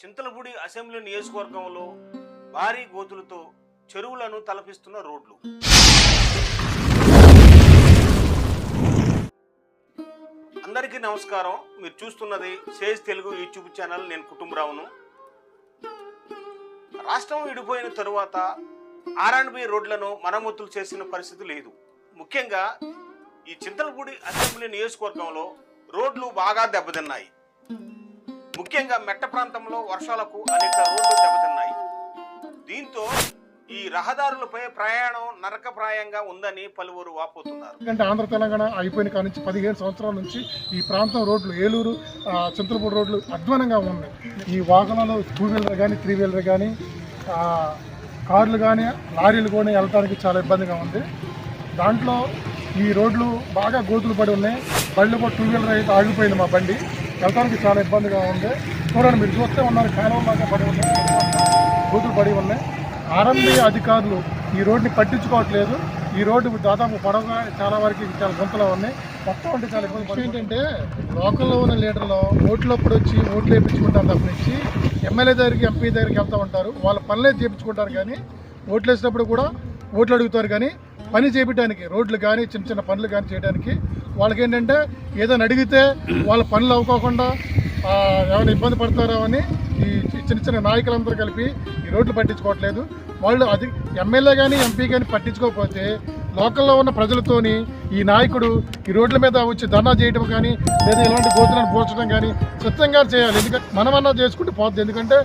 Chintalapudi assembly నియోజకవర్గంలో భారీ గోతులతో చెరువులను తలపిస్తున్న రోడ్లు. అందరికీ నమస్కారం. మీరు చూస్తున్నది సేజ్ తెలుగు యూట్యూబ్ ఛానల్. నేను కుటుంబరావును. రాష్ట్రం విడిపోయిన తరువాత ఆర్ అండ్ బి రోడ్లను మరమ్మతులు చేసిన పరిస్థితి లేదు. ముఖ్యంగా ఈ చింతలపూడి అసెంబ్లీ నియోజకవర్గంలో రోడ్లు బాగా దెబ్బతిన్నాయి. ముఖ్యంగా మెట్ట ప్రాంతంలో వర్షాలకు అనేక రోడ్లు దెబ్బతిన్నాయి. దీంతో ఈ రహదారులపై ప్రయాణం నరకప్రాయంగా ఉందని పలువురు వాపోతున్నారు. ఎందుకంటే ఆంధ్ర తెలంగాణ అయిపోయిన కాడి నుంచి పదిహేను సంవత్సరాల నుంచి ఈ ప్రాంతం రోడ్లు ఏలూరు ఆ, చింతలపూడి రోడ్లు అధ్వానంగా ఉన్నాయి. ఈ వాహనాలు టూ వీలర్ కానీ త్రీ వీలర్ కానీ కార్లు కానీ లారీలు కానీ వెళ్ళడానికి చాలా ఇబ్బందిగా ఉంది. దాంట్లో ఈ రోడ్లు బాగా గోతులు పడి ఉన్నాయి. బండ్లు కూడా టూ వీలర్ అయితే ఆగిపోయింది మా బండి. వెళ్ళడానికి చాలా ఇబ్బందిగా ఉంది. చూడండి మీరు చూస్తే ఉన్నారు కాలువలాగా పడి ఉన్నాయి. గోతులు పడి ఉన్నాయి. ఆర్ఎంబి అధికారులు ఈ రోడ్ని పట్టించుకోవట్లేదు. ఈ రోడ్డు దాదాపు పొడవుగా చాలా వరకు చాలా గుంతలో ఉన్నాయి. మొత్తం అంటే చాలా ఇబ్బంది ఏంటంటే లోకల్లో ఉన్న లీడర్లు ఓట్లప్పుడు వచ్చి ఓట్లు వేయించుకుంటారు తప్ప ఎమ్మెల్యే దగ్గరికి ఎంపీ దగ్గరికి వెళ్తూ ఉంటారు. వాళ్ళ పనులే చేయించుకుంటారు కానీ ఓట్లు వేసినప్పుడు కూడా ఓట్లు అడుగుతారు కానీ పని చేయడానికి రోడ్లు కానీ చిన్న చిన్న పనులు కానీ చేయడానికి వాళ్ళకి ఏంటంటే ఏదైనా అడిగితే వాళ్ళ పనులు అవ్వకోకుండా ఏమైనా ఇబ్బంది పడతారో అని ఈ చిన్న చిన్న నాయకులందరూ కలిపి ఈ రోడ్లు పట్టించుకోవట్లేదు. వాళ్ళు అది ఎమ్మెల్యే కానీ ఎంపీ కానీ పట్టించుకోకపోతే లోకల్లో ఉన్న ప్రజలతోని ఈ నాయకుడు ఈ రోడ్ల మీద వచ్చి ధర్నా చేయడం కానీ లేదా ఇలాంటి గోతులను పోల్చడం కానీ స్వచ్ఛంగా చేయాలి. ఎందుకంటే మనమన్నా చేసుకుంటే పోద్ది. ఎందుకంటే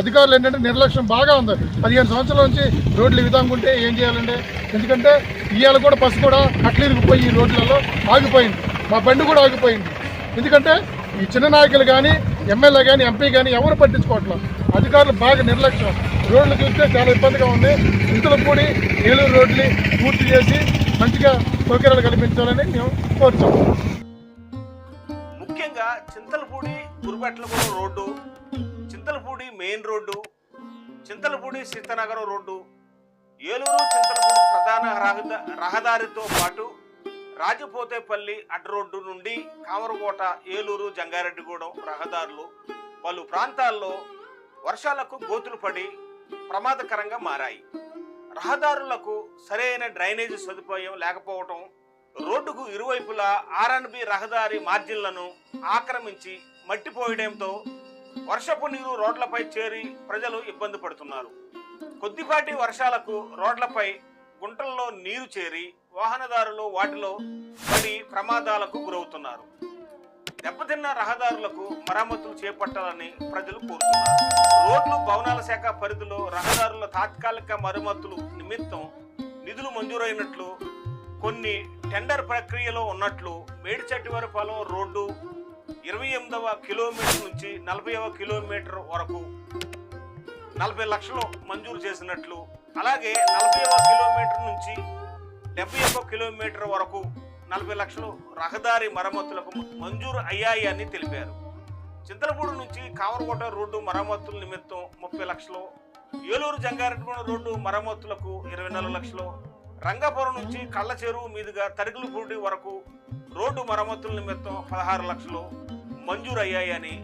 అధికారులు ఏంటంటే నిర్లక్ష్యం బాగా ఉంది. పదిహేను సంవత్సరాల నుంచి రోడ్లు విధంగా ఉంటే ఏం చేయాలంటే ఎందుకంటే ఇవాళ కూడా బస్సు కూడా కట్లీరిగిపోయి ఈ రోడ్లలో ఆగిపోయింది. మా బండి కూడా ఆగిపోయింది. ఎందుకంటే ఈ చిన్న నాయకులు కానీ ఎమ్మెల్యే కానీ ఎంపీ కానీ ఎవరు పట్టించుకోవట్లేదు అధికారులు బాగా నిర్లక్ష్యం. రోడ్లు చూస్తే చాలా ఇబ్బందిగా ఉంది. ఇంతలో కూడి ఏలూరు రోడ్లు పూర్తి చేసి మంచిగా సౌకర్యాలు కల్పించాలని మేము కోరుచాము ముఖ్యంగా Chintalapudi Gurubatlagudem road Chintalapudi main road Chintalapudi Seethanagaram road Eluru Chintalapudi ప్రధాన రహద రహదారితో పాటు రాజపోతేపల్లి అడ్డ రోడ్డు నుండి కామరకోట ఏలూరు జంగారెడ్డిగూడెం రహదారులు పలు ప్రాంతాల్లో వర్షాలకు గోతులు పడి ప్రమాదకరంగా మారాయి. రహదారులకు సరైన డ్రైనేజీ సదుపాయం లేకపోవటం రోడ్డుకు ఇరువైపులా ఆర్ఎన్బి రహదారి మార్జిన్లను ఆక్రమించి మట్టిపోయడంతో వర్షపు నీరు రోడ్లపై చేరి ప్రజలు ఇబ్బంది పడుతున్నారు. కొద్దిపాటి వర్షాలకు రోడ్లపై గుంటల్లో నీరు చేరి వాహనదారులు వాటిలో పడి ప్రమాదాలకు గురవుతున్నారు. దెబ్బతిన్న రహదారులకు మరమ్మతులు చేపట్టాలని ప్రజలు కోరుతున్నారు. రోడ్లు భవనాల శాఖ పరిధిలో రహదారుల తాత్కాలిక మరమ్మతులు నిమిత్తం నిధులు మంజూరైనట్లు కొన్ని టెండర్ ప్రక్రియలో ఉన్నట్లు మేడిచెట్టివరపాలెం రోడ్డు ఇరవై ఎనిమిదవ కిలోమీటర్ నుంచి నలభైవ కిలోమీటర్ వరకు నలభై లక్షలు మంజూరు చేసినట్లు అలాగే నలభైవ కిలోమీటర్ నుంచి డెబ్బై కిలోమీటర్ వరకు నలభై లక్షలు రహదారి మరమ్మతులకు మంజూరు అయ్యాయి అని తెలిపారు. చింతలపూడి నుంచి కావరకోట రోడ్డు మరమ్మతుల నిమిత్తం ముప్పై లక్షలు ఏలూరు జంగారెడ్డిగూడ రోడ్డు మరమ్మతులకు ఇరవై నాలుగు లక్షలు రంగాపురం నుంచి కళ్ళ చెరువు మీదుగా తరిగులపూడి వరకు రోడ్డు మరమ్మతుల నిమిత్తం పదహారు లక్షలు మంజూరు అయ్యాయని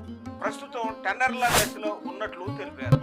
ప్రస్తుతం టెండర్ల దశలో ఉన్నట్లు తెలిపారు.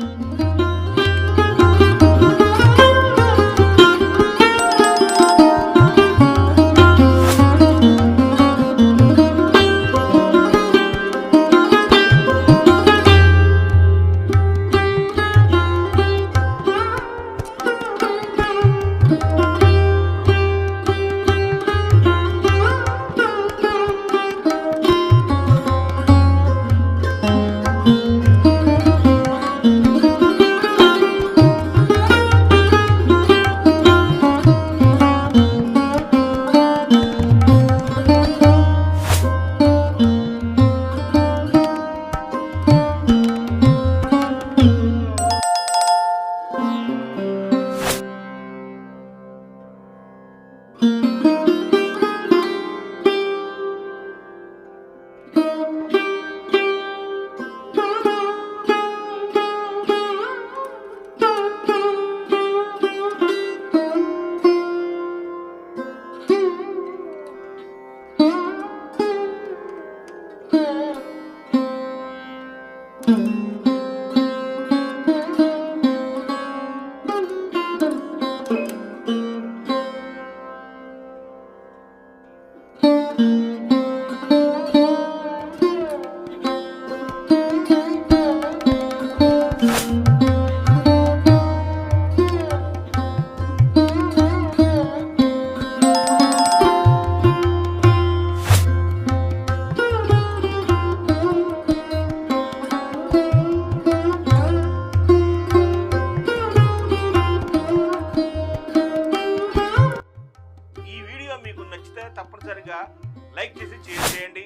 తప్పనిసరిగా లైక్ చేసి షేర్ చేయండి.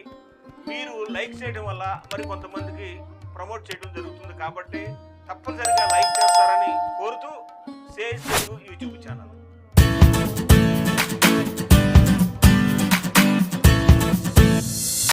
మీరు లైక్ చేయడం వల్ల మరి కొంతమందికి ప్రమోట్ చేయడం జరుగుతుంది కాబట్టి తప్పనిసరిగా లైక్ చేస్తారని కోరుతూ సేజ్ తెలుగు యూట్యూబ్ ఛానల్.